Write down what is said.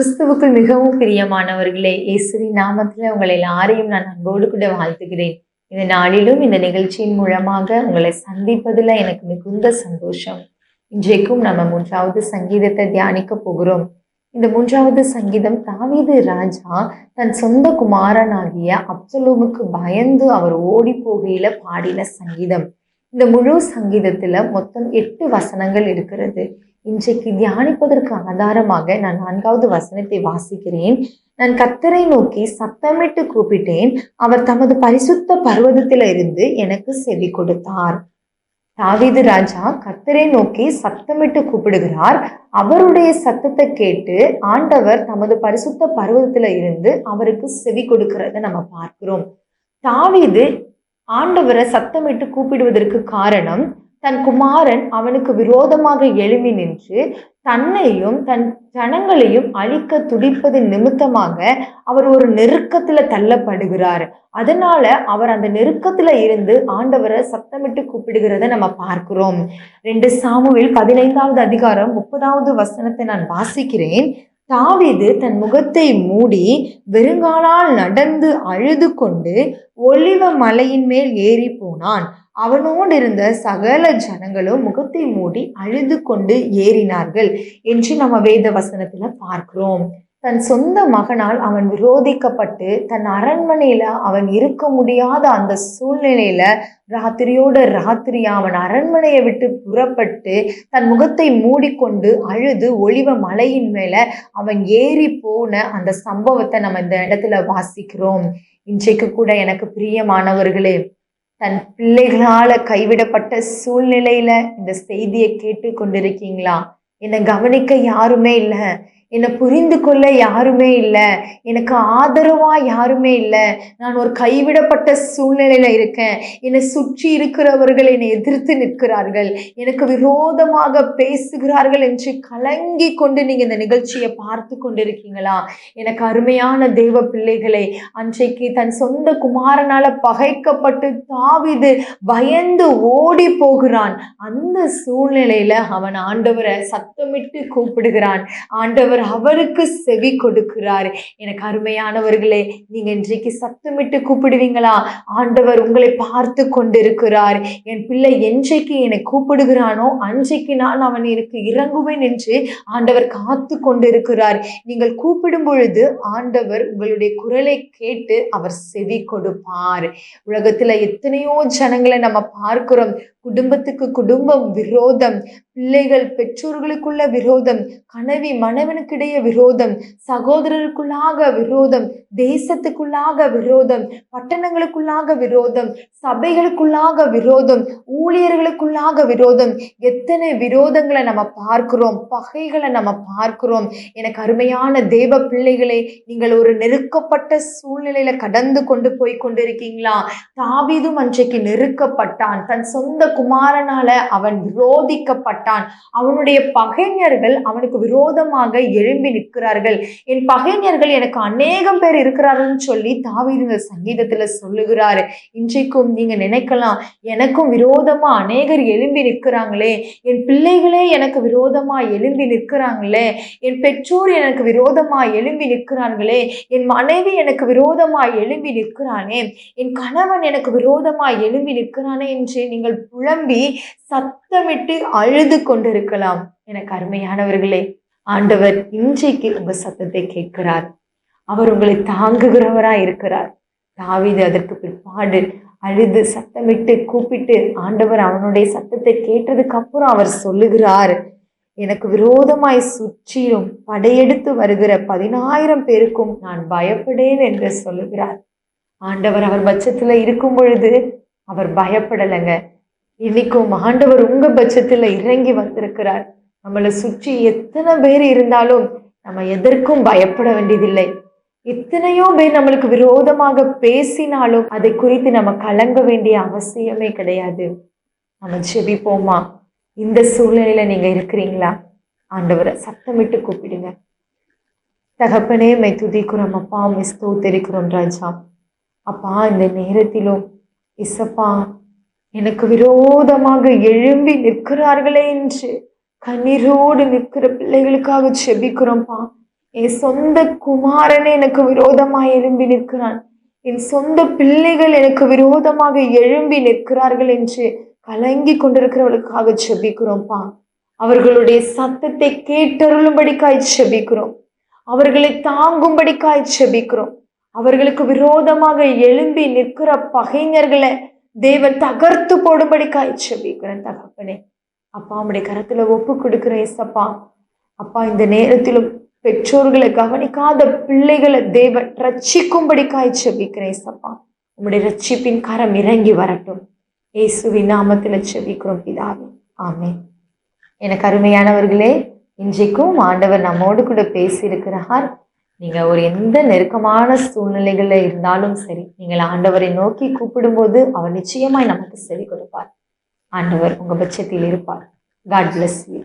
கிறிஸ்துவுக்குள் மிகவும் பிரியமானவர்களே இயேசுவின் நாமத்தில் உங்களை எல்லாரையும் நான் அன்போடு கூட வாழ்த்துகிறேன். இந்த நாளிலும் இந்த நிகழ்ச்சியின் மூலமாக உங்களை சந்திப்பதில் எனக்கு மிகுந்த சந்தோஷம். இன்றைக்கும் நம்ம மூன்றாவது சங்கீதத்தை தியானிக்க போகிறோம். இந்த மூன்றாவது சங்கீதம் தாவீது ராஜா தன் சொந்த குமாரனாகிய அப்சலோமுக்கு பயந்து அவர் ஓடி போகையில பாடின சங்கீதம். இந்த முழு சங்கீதத்துல மொத்தம் எட்டு வசனங்கள் இருக்கிறது. இன்றைக்கு தியானிப்பதற்கு ஆதாரமாக நான் நான்காவது வசனத்தை வாசிக்கிறேன். நான் கத்தரை நோக்கி சத்தமிட்டு கூப்பிட்டேன். அவர் தமது பரிசுத்த பர்வதத்தில இருந்து எனக்கு செவி கொடுத்தார். தாவீது ராஜா கத்தரை நோக்கி சத்தமிட்டு கூப்பிடுகிறார். அவருடைய சத்தத்தை கேட்டு ஆண்டவர் தமது பரிசுத்த பர்வதத்துல இருந்து அவருக்கு செவி கொடுக்கிறத நம்ம பார்க்கிறோம். தாவீது ஆண்டவரை சத்தமிட்டு கூப்பிடுவதற்கு காரணம் தன் குமாரன் அவனுக்கு விரோதமாக எழுமி நின்று தன்னையும் தன் ஜனங்களையும் அழிக்க துடிப்பது நிமித்தமாக அவர் ஒரு நெருக்கத்துல தள்ளப்படுகிறார். அதனால அவர் அந்த நெருக்கத்துல இருந்து ஆண்டவரை சத்தமிட்டு கூப்பிடுகிறத நம்ம பார்க்கிறோம். ரெண்டு சாமுவில் பதினைந்தாவது அதிகாரம் முப்பதாவது வசனத்தை நான் வாசிக்கிறேன். தாவிது தன் முகத்தை மூடி வெறுங்காலால் நடந்து அழுது கொண்டு ஒளிவ மலையின் மேல் ஏறி போனான். அவனோடு இருந்த சகல ஜனங்களும் முகத்தை மூடி அழுது கொண்டு ஏறினார்கள் என்று நம்ம வேத வசனத்துல பார்க்கிறோம். தன் சொந்த மகனால் அவன் விரோதிக்கப்பட்டு தன் அரண்மனையில அவன் இருக்க முடியாத அந்த சூழ்நிலையில ராத்திரியோட ராத்திரியா அவன் அரண்மனையை விட்டு புறப்பட்டு தன் முகத்தை மூடிக்கொண்டு அழுது ஒளிவ மலையின் மேல அவன் ஏறி போன அந்த சம்பவத்தை நம்ம இந்த இடத்துல வாசிக்கிறோம். இன்றைக்கு கூட எனக்கு பிரியமானவர்களே தன் பிள்ளைகளால கைவிடப்பட்ட சூழ்நிலையில இந்த செய்தியை கேட்டு கொண்டிருக்கீங்களா என்னை கவனிக்க யாருமே இல்லை. என்னை புரிந்து கொள்ள யாருமே இல்லை. எனக்கு ஆதரவா யாருமே இல்லை. நான் ஒரு கைவிடப்பட்ட சூழ்நிலையில இருக்கேன். என்னை சுற்றி இருக்கிறவர்கள் என்னை எதிர்த்து நிற்கிறார்கள். எனக்கு விரோதமாக பேசுகிறார்கள் என்று கலங்கி கொண்டு நீங்க இந்த நிகழ்ச்சியை பார்த்து கொண்டிருக்கீங்களா? எனக்கு அருமையான தெய்வ பிள்ளைகளை அன்றைக்கு தன் சொந்த குமாரனால பகைக்கப்பட்டு தாவிது பயந்து ஓடி போகிறான். அந்த சூழ்நிலையில அவன் ஆண்டவரை சத்தமிட்டு கூப்பிடுகிறான். ஆண்டவர் அவருக்கு செவி கொடுக்கிறார். எனக்கு அருமையானவர்களே நீங்க இன்றைக்கு சத்தமிட்டு கூப்பிடுவீங்களா? ஆண்டவர் உங்களை பார்த்து கொண்டிருக்கிறார். என் பிள்ளை என்றைக்கு என்னை கூப்பிடுகிறானோ அன்றைக்கு நான் அவன் எனக்கு இறங்குவேன் என்று ஆண்டவர் காத்து கொண்டிருக்கிறார். நீங்கள் கூப்பிடும் பொழுது ஆண்டவர் உங்களுடைய குரலை கேட்டு அவர் செவி கொடுப்பார். உலகத்துல எத்தனையோ ஜனங்களை நம்ம பார்க்கிறோம். குடும்பத்துக்கு குடும்பம் விரோதம் பிள்ளைகள் பெற்றோர்களுக்குள்ள விரோதம் கனவி மனைவனுக்கிடையே விரோதம் சகோதரருக்குள்ளாக விரோதம் தேசத்துக்குள்ளாக விரோதம் பட்டணங்களுக்குள்ளாக விரோதம் சபைகளுக்குள்ளாக விரோதம் ஊழியர்களுக்குள்ளாக விரோதம். எத்தனை விரோதங்களை நம்ம பார்க்கிறோம் பகைகளை நம்ம பார்க்கிறோம். எனக்கு அருமையான தேவ பிள்ளைகளே நீங்கள் ஒரு நெருக்கப்பட்ட சூழ்நிலையில கடந்து கொண்டு போய் கொண்டிருக்கீங்களா? தாவிதும் அன்றைக்கு நெருக்கப்பட்டான். தன் சொந்த குமாரனால அவன் விரோதிக்கப்பட்டான். அவனுடைய பகைஞர்கள் அவனுக்கு விரோதமாக எழும்பி நிற்கிறார்கள். என் பகைஞர்கள் எனக்கு அநேகம் பேர் இருக்கிறார்கள்னு சொல்லி தாவீது இந்த சங்கீதத்துல சொல்லுகிறாரு. இன்றைக்கும் நீங்க நினைக்கலாம் எனக்கும் விரோதமா அநேகர் எழும்பி நிற்கிறாங்களே. என் பிள்ளைகளே எனக்கு விரோதமா எழும்பி நிற்கிறாங்களே. என் பெற்றோர் எனக்கு விரோதமா எழும்பி நிற்கிறாங்களே என் மனைவி எனக்கு விரோதமா எழும்பி நிற்கிறானே. என் கணவன் எனக்கு விரோதமா எழும்பி நிற்கிறானே என்று நீங்கள் புலம்பி சத்தமிட்டு அழுது கொண்டிருக்கலாம். எனக்கு அருமையானவர்களே ஆண்டவர் இன்றைக்கு உங்க சத்தத்தை கேட்கிறார். அவர் உங்களை தாங்குகிறவரா இருக்கிறார். தாவிது அதற்கு பிற்பாடு அழுது சத்தமிட்டு கூப்பிட்டு ஆண்டவர் அவனுடைய சத்தத்தை கேட்டதுக்கு அப்புறம் அவர் சொல்லுகிறார். எனக்கு விரோதமாய் சுற்றிலும் படையெடுத்து வருகிற பதினாயிரம் பேருக்கும் நான் பயப்படேன் என்று சொல்லுகிறார். ஆண்டவர் அவர் பட்சத்துல இருக்கும் பொழுது அவர் பயப்படலைங்க. இன்னைக்கும் ஆண்டவர் உங்க பட்சத்துல இறங்கி வந்திருக்கிறார். நம்மளை சுற்றி எத்தனை பேர் இருந்தாலும் நம்ம எதற்கும் பயப்பட வேண்டியதில்லை. எத்தனையோ பேர் நம்மளுக்கு விரோதமாக பேசினாலும் அதை குறித்து நம்ம கலங்க வேண்டிய அவசியமே கிடையாது. நம்ம செபிப்போமா இந்த சூழ்நிலையில நீங்க இருக்கிறீங்களா? ஆண்டவரை சத்தமிட்டு கூப்பிடுங்க. தகப்பனே மை துதிக்கிறோம். அப்பா மிஸ் தோத்தரிக்கிறோம் ராஜா. அப்பா இந்த நேரத்திலும் இசப்பா எனக்கு விரோதமாக எழும்பி நிற்கிறார்களே என்று கண்ணீரோடு நிற்கிற பிள்ளைகளுக்காக செபிக்கிறோம்ப்பா. என் சொந்த குமாரனே எனக்கு விரோதமாக எழும்பி நிற்கிறான். என் சொந்த பிள்ளைகள் எனக்கு விரோதமாக எழும்பி நிற்கிறார்கள் என்று கலங்கி கொண்டிருக்கிறவர்களுக்காக செபிக்கிறோம்ப்பா. அவர்களுடைய சத்தத்தை கேட்டருளும்படிக்காய் செபிக்கிறோம். அவர்களை தாங்கும்படிக்காய் செபிக்கிறோம். அவர்களுக்கு விரோதமாக எழும்பி நிற்கிற பகைஞர்களை தேவன் தகர்த்து போடும்படிக்காய் செபிக்கிறேன் தகப்பனே. அப்பா உம்முடைய கரத்துல ஒப்பு கொடுக்கிறேன் ஏசப்பா. அப்பா இந்த நேரத்திலும் பெற்றோர்களை கவனிக்காத பிள்ளைகளை தேவன் ரட்சிக்கும்படிக்காய் செபிக்கிறேன் ஏசப்பா. உம்முடைய ரட்சிப்பின் கரம் இறங்கி வரட்டும். ஏசுவின் நாமத்தில் செபிக்கிறோம் பிதாவே. ஆமே எனக்கு அருமையானவர்களே இன்றைக்கும் ஆண்டவர் நம்மோடு கூட பேசியிருக்கிறார். நீங்க ஒரு எந்த நெருக்கமான சூழ்நிலைகள்ல இருந்தாலும் சரி நீங்கள் ஆண்டவரை நோக்கி கூப்பிடும்போது அவர் நிச்சயமாய் நமக்கு செவி கொடுப்பார். ஆண்டவர் உங்க பட்சத்தில் இருப்பார். God bless you